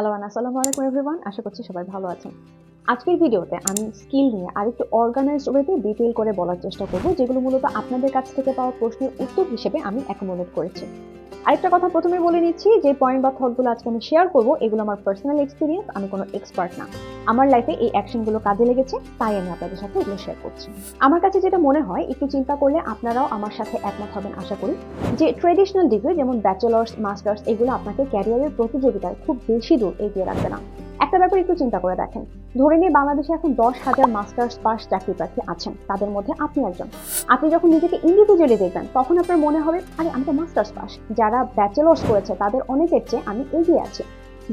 Hello আসসালামু আলাইকুম everyone আশা করছি সবাই ভালো আছেন। আজকের ভিডিওতে আমি স্কিল নিয়ে আরেকটু অর্গানাইজড ওয়েতে ডিটেল করে বলার চেষ্টা করব, যেগুলো মূলত আপনাদের কাছ থেকে পাওয়া প্রশ্নের উত্তর হিসেবে আমি অ্যাকোমোডেট করেছি। আরেকটা কথা প্রথমে বলে নিচ্ছি, যে পয়েন্ট বা থটগুলো আজকে আমি শেয়ার করব, এগুলো আমার পার্সোনাল এক্সপিরিয়েন্স আমি কোনো এক্সপার্ট না। আমার লাইফে এই অ্যাকশনগুলো কাজে লেগেছে, তাই আমি আপনাদের সাথে এগুলো শেয়ার করছি। আমার কাছে যেটা মনে হয়, একটু চিন্তা করলে আপনারাও আমার সাথে একমত হবেন, আশা করি। যে ট্রেডিশনাল ডিগ্রি যেমন ব্যাচেলার্স মাস্টার্স এগুলো আপনাকে ক্যারিয়ারের প্রতিযোগিতায় খুব বেশি দূর এগিয়ে রাখবে না। একটা ব্যাপার একটু চিন্তা করে দেখেন। ধরে নিয়ে বাংলাদেশে এখন দশ হাজার মাস্টার্স পাস চাকরি প্রার্থী আছেন, তাদের মধ্যে আপনি একজন। আপনি যখন নিজেকে ইন্ডিভিজুয়ালি দেখবেন, তখন আপনার মনে হবে, আরে, আমি তো মাস্টার্স পাস। যারা ব্যাচেলার্স করেছে, তাদের অনেকের চেয়ে আমি এগিয়ে আছি।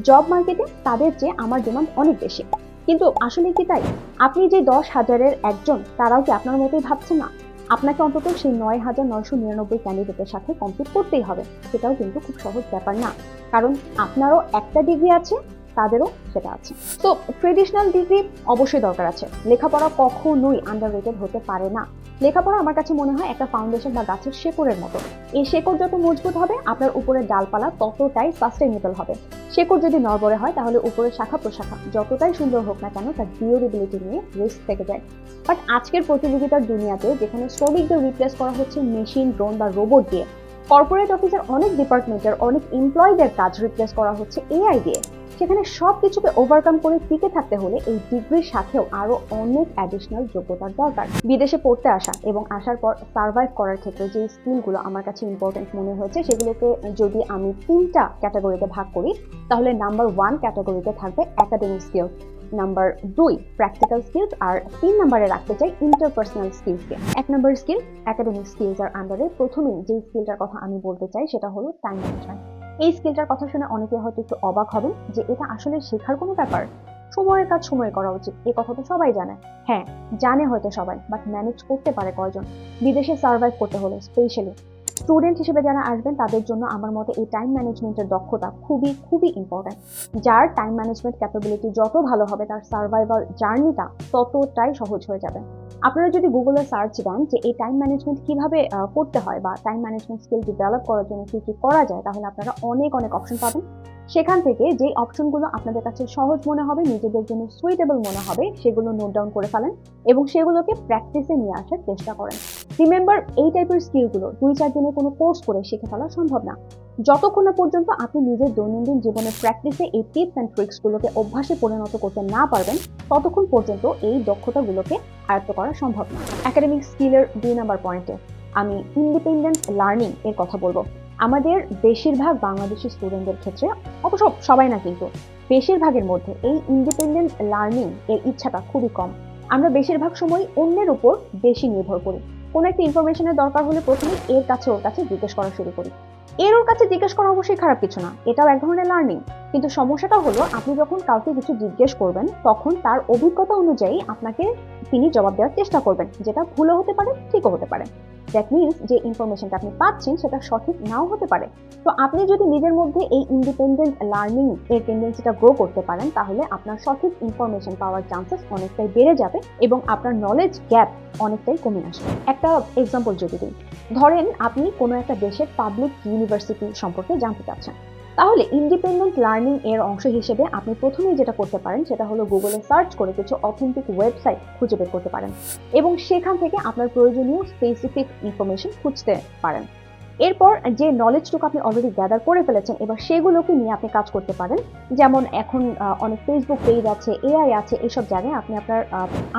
জব মার্কেটে তাদের চেয়ে আমার ডিমান্ড অনেক বেশি। কিন্তু আসলে কি তাই? আপনি যে দশ হাজারের একজন, তারাও কি আপনার মতোই ভাবছে না? আপনাকে অন্তত সেই নয় হাজার নয়শো নিরানব্বই ক্যান্ডিডেটের সাথে কমপ্লিট করতেই হবে। সেটাও কিন্তু খুব সহজ ব্যাপার না। কারণ আপনারও একটা ডিগ্রি আছে তাদেরও সেটা আছে। তো ট্রেডিশনাল ডিগ্রি অবশ্যই দরকার আছে। লেখাপড়া কখনোই আন্ডার হতে পারে না। লেখাপড়া আমার কাছে মনে হয় একটা ফাউন্ডেশন বা গাছের শেকড়ের মতো। এই শেকড় যত মজবুত হবে, আপনার উপরের ডালপালা ততটাই সাস্টেনেবল হবে। শেকড় যদি নড়বড়ে হয়, তাহলে উপরের শাখা প্রশাখা যতটাই সুন্দর হোক না কেন, তার ডিউরেবিলিটি নিয়ে রিস্ক থেকে যায়। বাট আজকের প্রতিযোগিতার দুনিয়াতে যেখানে শ্রমিকদের রিপ্লেস করা হচ্ছে মেশিন ড্রোন বা রোবট দিয়ে কর্পোরেট অফিসের অনেক ডিপার্টমেন্টের অনেক এমপ্লয়ীদের কাজ রিপ্লেস করা হচ্ছে এআই দিয়ে। সেখানে সব কিছুকে ওভারকাম করে টিকে থাকতে হলে এই ডিগ্রির সাথেও আরও অনেক অ্যাডিশনাল যোগ্যতার দরকার। বিদেশে পড়তে আসা এবং আসার পর সার্ভাইভ করার ক্ষেত্রে যে স্কিলগুলো আমার কাছে ইম্পর্টেন্ট মনে হয়েছে, সেগুলোকে যদি আমি তিনটা ক্যাটাগরিতে ভাগ করি, তাহলে নাম্বার ওয়ান ক্যাটাগরিতে থাকবে একাডেমিক স্কিলস নাম্বার দুই প্র্যাকটিক্যাল স্কিলস আর তিন নাম্বারে রাখতে চাই ইন্টারপার্সোনাল স্কিলসকে এক নম্বর স্কিল একাডেমিক স্কিলস আর আন্ডারে প্রথমেই যে স্কিলটার কথা আমি বলতে চাই, সেটা হলো টাইম ম্যানেজমেন্ট এই স্কিলটার কথা শুনে অনেকে হয়তো একটু অবাক হবেন যে এটা আসলে শেখার কোনো ব্যাপার। সময়ের কাজ সময় করা উচিত, এ কথা তো সবাই জানে। হ্যাঁ জানে হয়তো সবাই বাট ম্যানেজ করতে পারে কয়জন। বিদেশে সার্ভাইভ করতে হলে স্পেশালি স্টুডেন্ট হিসেবে যারা আসবেন, তাদের জন্য আমার মতে এই টাইম ম্যানেজমেন্টের দক্ষতা খুবই খুবই ইম্পর্ট্যান্ট যার টাইম ম্যানেজমেন্ট ক্যাপাবিলিটি যত ভালো হবে, তার সার্ভাইভাল জার্নিটা ততটাই সহজ হয়ে যাবে। আপনারা যদি গুগলে সার্চ দেন যে এই টাইম ম্যানেজমেন্ট কীভাবে করতে হয় বা টাইম ম্যানেজমেন্ট স্কিল ডেভেলপ করার জন্য কি কি করা যায়, তাহলে আপনারা অনেক অনেক অপশন পাবেন। সেখান থেকে যেই অপশনগুলো আপনাদের কাছে সহজ মনে হবে, নিজেদের জন্য সুইটেবল মনে হবে, সেগুলো নোট ডাউন করে ফেলেন এবং সেগুলোকে প্র্যাকটিসে নিয়ে আসার চেষ্টা করেন। রিমেম্বার এই টাইপের স্কিলগুলো দুই চার দিনে কোনো কোর্স করে শিখে ফেলা সম্ভব না। যতক্ষণ না পর্যন্ত আপনি নিজের দৈনন্দিন জীবনের প্র্যাকটিসে এই টিপস অ্যান্ড ট্রিক্সগুলোকে অভ্যাসে পরিণত করতে না পারবেন, ততক্ষণ পর্যন্ত এই দক্ষতাগুলোকে আয়ত্ত করা সম্ভব না। একাডেমিক স্কিলের দুই নাম্বার পয়েন্টে আমি ইন্ডিপেন্ডেন্ট লার্নিং এর কথা বলব। আমাদের বেশিরভাগ বাংলাদেশি স্টুডেন্টদের ক্ষেত্রে, অবশ্য সবাই না কিন্তু, বেশিরভাগের মধ্যে এই ইন্ডিপেন্ডেন্ট লার্নিং এর ইচ্ছাটা খুবই কম। আমরা বেশিরভাগ সময় অন্যের উপর বেশি নির্ভর করি। কোনো একটা ইনফরমেশনের দরকার হলে প্রথমে এর কাছে ওর কাছে জিজ্ঞেস করা শুরু করি। এর ওর কাছে জিজ্ঞেস করা অবশ্যই খারাপ কিছু না, এটাও এক ধরনের লার্নিং কিন্তু সমস্যাটা হলো, আপনি যখন কাউকে কিছু জিজ্ঞেস করবেন, তখন তার অভিজ্ঞতা অনুযায়ী আপনাকে তিনি জবাব দেওয়ার চেষ্টা করবেন, যেটা ভুলও হতে পারে, ঠিকও হতে পারে। দ্যাট মিনস যে ইনফরমেশনটা আপনি পাচ্ছেন সেটা সঠিক নাও হতে পারে। তো আপনি যদি নিজের মধ্যে এই ইন্ডিপেন্ডেন্ট লার্নিং এর টেন্ডেন্সিটা গ্রো করতে পারেন, তাহলে আপনার সঠিক ইনফরমেশন পাওয়ার চান্সেস অনেকটাই বেড়ে যাবে এবং আপনার নলেজ গ্যাপ অনেকটাই কমে আসবে। একটা এক্সাম্পল যদি দিই। ধরেন আপনি কোনো একটা দেশের পাবলিক ইউনিভার্সিটি সম্পর্কে জানতে চাচ্ছেন। তাহলে ইন্ডিপেন্ডেন্ট লার্নিং এর অংশ হিসেবে আপনি প্রথমেই যেটা করতে পারেন সেটা হলো গুগলে সার্চ করে কিছু অথেন্টিক ওয়েবসাইট খুঁজে বের করতে পারেন এবং সেখান থেকে আপনার প্রয়োজনীয় স্পেসিফিক ইনফরমেশন খুঁজতে পারেন। এরপর যে নলেজটুকু আপনি অলরেডি গ্যাদার করে ফেলেছেন, এবার সেগুলোকে নিয়ে আপনি কাজ করতে পারেন। যেমন এখন অনেক ফেসবুক পেজ আছে এআই আছে, এসব জায়গায় আপনি আপনার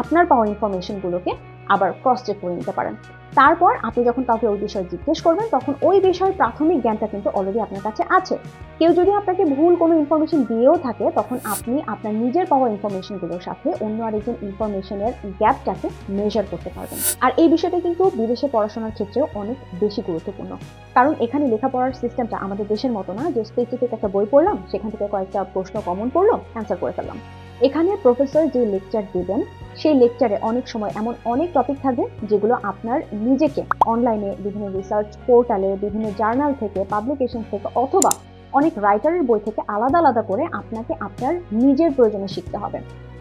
আপনার পাওয়া ইনফরমেশনগুলোকে আবার ক্রস চেক করে নিতে পারেন। তারপর আপনি যখন কাউকে ওই বিষয়ে জিজ্ঞেস করবেন, তখন ওই বিষয়ের প্রাথমিক জ্ঞানটা কিন্তু অলরেডি আপনার কাছে আছে। কেউ যদি আপনাকে ভুল কোনো ইনফরমেশন দিয়েও থাকে, তখন আপনি আপনার নিজের পাওয়া ইনফরমেশনগুলোর সাথে অন্য আরেকজন ইনফরমেশনের গ্যাপটাকে মেজার করতে পারবেন। আর এই বিষয়টা কিন্তু বিদেশে পড়াশোনার ক্ষেত্রেও অনেক বেশি গুরুত্বপূর্ণ। কারণ এখানে লেখাপড়ার সিস্টেমটা আমাদের দেশের মতো না, যে স্পেসিফিক একটা বই পড়লাম, সেখান থেকে কয়েকটা প্রশ্ন কমন পড়ল অ্যান্সার করে ফেললাম। এখানে প্রফেসর যে লেকচার দিবেন সেই লেকচারে অনেক সময় এমন অনেক টপিক থাকবে যেগুলো আপনার নিজেকে অনলাইনে বিভিন্ন রিসার্চ পোর্টালে বিভিন্ন জার্নাল থেকে পাবলিকেশন থেকে অথবা অনেক রাইটারের বই থেকে আলাদা আলাদা করে আপনাকে আপনার নিজের প্রয়োজনে শিখতে হবে।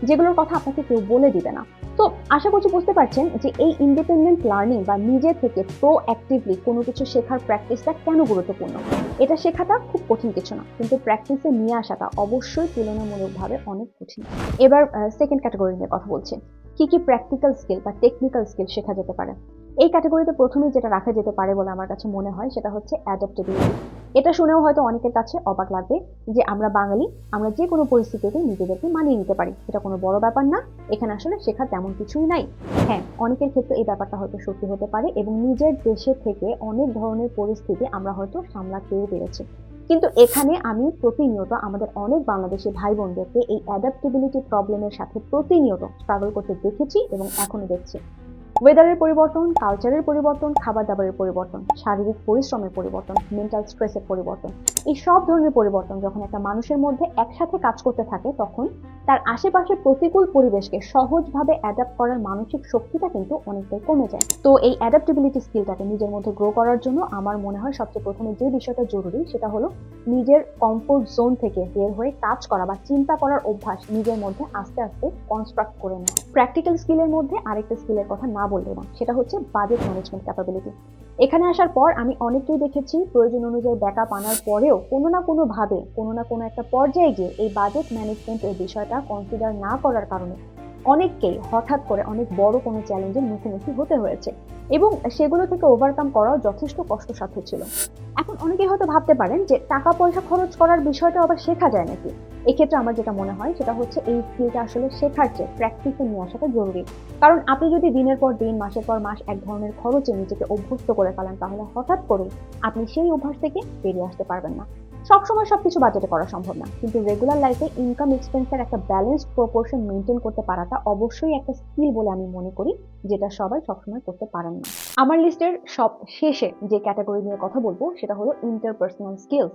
যেগুলোর কথা আপনাকে কেউ বলে দিবে না। তো আশা করছি বুঝতে পারছেন যে এই ইন্ডিপেন্ডেন্ট লার্নিং বা নিজে থেকে প্রো অ্যাক্টিভলি কোনো কিছু শেখার প্র্যাকটিসটা কেন গুরুত্বপূর্ণ? এটা শেখাটা খুব কঠিন কিছু না, কিন্তু প্র্যাকটিসে নিয়ে আসাটা অবশ্যই তুলনামূলকভাবে অনেক কঠিন। এবার সেকেন্ড ক্যাটাগরি নিয়ে কথা বলছি। কি কি প্র্যাকটিক্যাল স্কিল বা টেকনিক্যাল স্কিল শেখা যেতে পারে? এই ক্যাটাগরিতে প্রথমেই যেটা রাখা যেতে পারে বলে আমার কাছে মনে হয় সেটা হচ্ছে অ্যাডাপ্টেবিলিটি এটা শুনেও হয়তো অনেকের কাছে অবাক লাগবে যে আমরা বাঙালি, আমরা যে কোনো পরিস্থিতিতে নিজেদেরকে মানিয়ে নিতে পারি। এটা কোনো বড় ব্যাপার না। এখানে আসলে শেখার তেমন কিছুই নাই। হ্যাঁ অনেকের ক্ষেত্রে এই ব্যাপারটা হয়তো সত্যি হতে পারে এবং নিজের দেশে থেকে অনেক ধরনের পরিস্থিতি আমরা হয়তো সামলাতেও পেরেছি। কিন্তু এখানে আমি প্রতিনিয়ত আমাদের অনেক বাংলাদেশি ভাই বোনদেরকে এই অ্যাডাপ্টেবিলিটি প্রবলেমের সাথে প্রতিনিয়ত স্ট্রাগল করতে দেখেছি এবং এখনও দেখছি। ওয়েদারের পরিবর্তন কালচারের পরিবর্তন খাবার দাবারের পরিবর্তন, শারীরিক পরিশ্রমের পরিবর্তন মেন্টাল স্ট্রেসের পরিবর্তন, এই সব ধরনের পরিবর্তন যখন একটা মানুষের মধ্যে একসাথে কাজ করতে থাকে, তখন তার আশেপাশে প্রতিকূল পরিবেশকে সহজভাবে অ্যাডাপ্ট করার মানসিক শক্তিটা কিন্তু অনেকটাই কমে যায়। তো এই অ্যাডাপ্টেবিলিটি স্কিলটাকে নিজের মধ্যে গ্রো করার জন্য আমার মনে হয় সবচেয়ে প্রথমে যে বিষয়টা জরুরি, সেটা হলো নিজের কমফোর্ট জোন থেকে বের হয়ে কাজ করা বা চিন্তা করার অভ্যাস নিজের মধ্যে আস্তে আস্তে কনস্ট্রাক্ট করে নেওয়া। প্র্যাকটিক্যাল স্কিলের মধ্যে আরেকটা স্কিলের কথা না বললে না, সেটা হচ্ছে বাজেট ম্যানেজমেন্ট ক্যাপাবিলিটি এখানে আসার পর আমি অনেককেই দেখেছি, প্রয়োজন অনুযায়ী ব্যাকআপ আনার পরেও কোনো না কোনো ভাবে কোনো না কোনো একটা পর্যায়ে গিয়ে এই বাজেট ম্যানেজমেন্টের বিষয়টা কনসিডার না করার কারণে অনেককেই হঠাৎ করে অনেক বড় কোনো চ্যালেঞ্জের মুখোমুখি হতে হয়েছে এবং সেগুলো থেকে ওভারকাম করাও যথেষ্ট কষ্টসাধ্য ছিল। এখন অনেকেই হয়তো ভাবতে পারেন যে টাকা পয়সা খরচ করার বিষয়টা আবার শেখা যায় নাকি? এক্ষেত্রে আমার যেটা মনে হয়, সেটা হচ্ছে এই স্কিলটা আসলে শেখার চেয়ে প্র্যাকটিসে নিয়ে আসাটা জরুরি। কারণ আপনি যদি দিনের পর দিন, মাসের পর মাস এক ধরনের খরচে নিজেকে অভ্যস্ত করে ফেলেন, তাহলে হঠাৎ করে আপনি সেই অভ্যাস থেকে বেরিয়ে আসতে পারবেন না। সবসময় সবকিছু বাজেটে করা সম্ভব না। কিন্তু রেগুলার লাইফে ইনকাম এক্সপেন্সের একটা ব্যালেন্সড প্রপোর্শন মেনটেন করতে পারাটা অবশ্যই একটা স্কিল বলে আমি মনে করি, যেটা সবাই সবসময় করতে পারেন না। আমার লিস্টের সব শেষে যে ক্যাটাগরি নিয়ে কথা বলব, সেটা হলো ইন্টারপার্সোনাল স্কিলস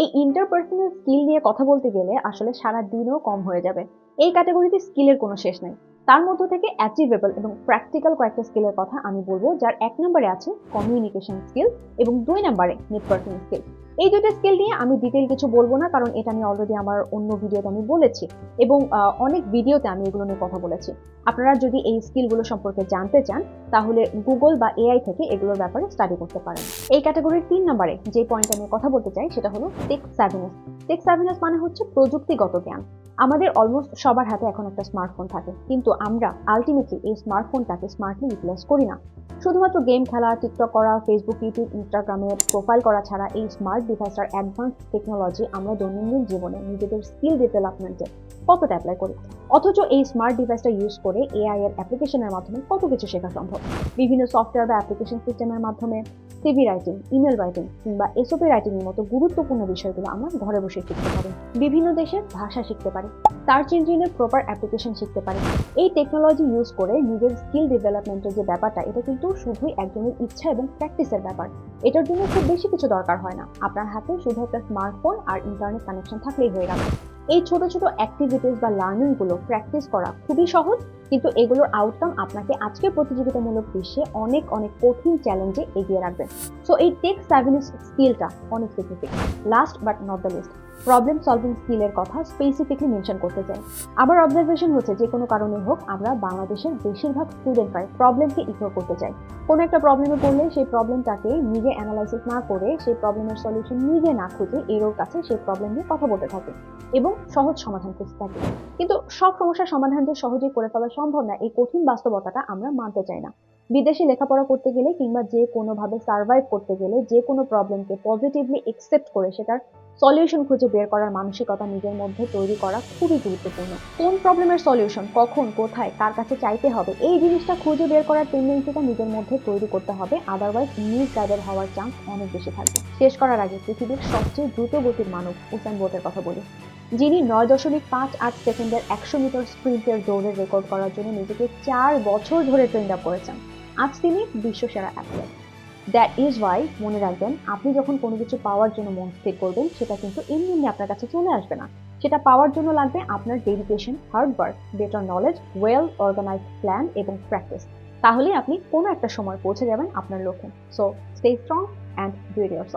এই ইন্টারপার্সোনাল স্কিল নিয়ে কথা বলতে গেলে আসলে সারা দিনও কম হয়ে যাবে। এই ক্যাটাগরিতে স্কিলের কোনো শেষ নাই। তার মধ্য থেকে অ্যাচিভেবল এবং প্র্যাকটিক্যাল কয়েকটা স্কিলের কথা আমি বলব, যার এক নম্বরে আছে কমিউনিকেশন স্কিল এবং দুই নম্বরে নেটওয়ার্কিং স্কিল এই দুইটা স্কেল নিয়ে আমি ডিটেল কিছু বলব না, কারণ এটা নিয়ে অলরেডি আমার অন্য ভিডিওতে আমি বলেছি। এবং অনেক ভিডিওতে আমি এগুলো নিয়ে কথা বলেছি। আপনারা যদি এই স্কিলগুলো সম্পর্কে জানতে চান, তাহলে গুগল বা এআই থেকে এগুলোর ব্যাপারে স্টাডি করতে পারেন। এই ক্যাটাগরির তিন নম্বরে যে পয়েন্ট আমি কথা বলতে চাই, সেটা হলো টেক স্যাভিনেস টেক স্যাভিনেস মানে হচ্ছে প্রযুক্তিগত জ্ঞান। আমাদের অলমোস্ট সবার হাতে এখন একটা স্মার্টফোন থাকে। কিন্তু আমরা আলটিমেটলি এই স্মার্টফোনটাকে স্মার্টলি ইউটিলাইজ করি না। শুধুমাত্র গেম খেলা টিকটক করা ফেসবুক ইউটিউব ইনস্টাগ্রামে প্রোফাইল করা ছাড়া এই স্মার্ট ডিভাইসটার অ্যাডভান্স টেকনোলজি আমরা দৈনন্দিন জীবনে নিজেদের স্কিল ডেভেলপমেন্টে কতটা অ্যাপ্লাই করি? অথচ এই স্মার্ট ডিভাইসটা ইউজ করে এআই এর অ্যাপ্লিকেশনের মাধ্যমে কত কিছু শেখা সম্ভব? বিভিন্ন সফটওয়্যার বা অ্যাপ্লিকেশন সিস্টেমের মাধ্যমে সিভি রাইটিং ইমেল রাইটিং কিংবা এসওপি রাইটিং এর মতো গুরুত্বপূর্ণ বিষয়গুলো আমরা ঘরে বসে শিখতে পারি। বিভিন্ন দেশের ভাষা শিখতে পারি। সার্চ ইঞ্জিনের প্রপার অ্যাপ্লিকেশন শিখতে পারি। এই টেকনোলজি ইউজ করে নিজের স্কিল ডেভেলপমেন্টের যে ব্যাপারটা, এটা কিন্তু শুধুই একজনের ইচ্ছা এবং প্র্যাকটিসের ব্যাপার। এটার জন্য খুব বেশি কিছু দরকার হয় না। আপনার হাতে শুধু একটা স্মার্টফোন আর ইন্টারনেট কানেকশন থাকলেই হয়ে গেল। এই ছোট ছোট অ্যাক্টিভিটিস বা লার্নিংগুলো প্র্যাকটিস করা খুবই সহজ, কিন্তু এগুলোর আউটকাম আপনাকে আজকের প্রতিযোগিতামূলক বিশ্বে অনেক অনেক কঠিন চ্যালেঞ্জে এগিয়ে রাখবে। সো এই টেক সার্ভিস স্কিলটা অনেক specific last but not the least problem solving স্কিলের কথা স্পেসিফিকলি মেনশন করতে চাই। আমার অবজারভেশন হচ্ছে, যে কোনো কারণে হোক, আমরা বাংলাদেশের বেশিরভাগ স্টুডেন্টরাই প্রবলেমকে ইগনোর করতে চাই। কোনো একটা প্রবলেমে পড়লে সেই প্রবলেমটাকে নিজে অ্যানালাইসিস না করে, সেই প্রবলেমের সলিউশন নিজে না খুঁজে এরোর কাছে সেই প্রবলেম নিয়ে কথা বলতে থাকে এবং সহজ সমাধান খুঁজতে থাকে। কিন্তু সব সমস্যার সমাধান যে সহজেই করে ফেলা সম্ভব না, এই কঠিন বাস্তবতাটা আমরা মানতে চাই না। বিদেশে লেখাপড়া করতে গেলে কিংবা যে কোনোভাবে সার্ভাইভ করতে গেলে যে কোনো প্রবলেমকে পজিটিভলি একসেপ্ট করে সেটার সলিউশন খুঁজে বের করার মানসিকতা নিজের মধ্যে তৈরি করা খুবই গুরুত্বপূর্ণ। কোন প্রবলেমের সলিউশন কখন, কোথায়, কার কাছে চাইতে হবে, এই জিনিসটা খুঁজে বের করার টেন্ডেন্সিটা নিজের মধ্যে তৈরি করতে হবে আদারওয়াইজ মিস গাইডেড হওয়ার চান্স অনেক বেশি থাকবে। শেষ করার আগে পৃথিবীর সবচেয়ে দ্রুত গতির মানব উসাইন বোল্টের কথা বলি। যিনি নয় দশমিক পাঁচ আট সেকেন্ডের একশো মিটার স্প্রিন্টের দৌড়ের রেকর্ড করার জন্য নিজেকে চার বছর ধরে ট্রেন্ড আপ করেছেন। আজ তিনি বিশ্বসেরা অ্যাথলেট দ্যাট ইজ ওয়াই মনে রাখবেন, আপনি যখন কোনো কিছু পাওয়ার জন্য মন স্থির করবেন, সেটা কিন্তু এমনি এমনি আপনার কাছে চলে আসবে না। সেটা পাওয়ার জন্য লাগবে আপনার dedication hard work better knowledge well organised plan এবং প্র্যাকটিস তাহলে আপনি কোনো একটা সময় পৌঁছে যাবেন আপনার লক্ষ্যে। So stay strong and do it year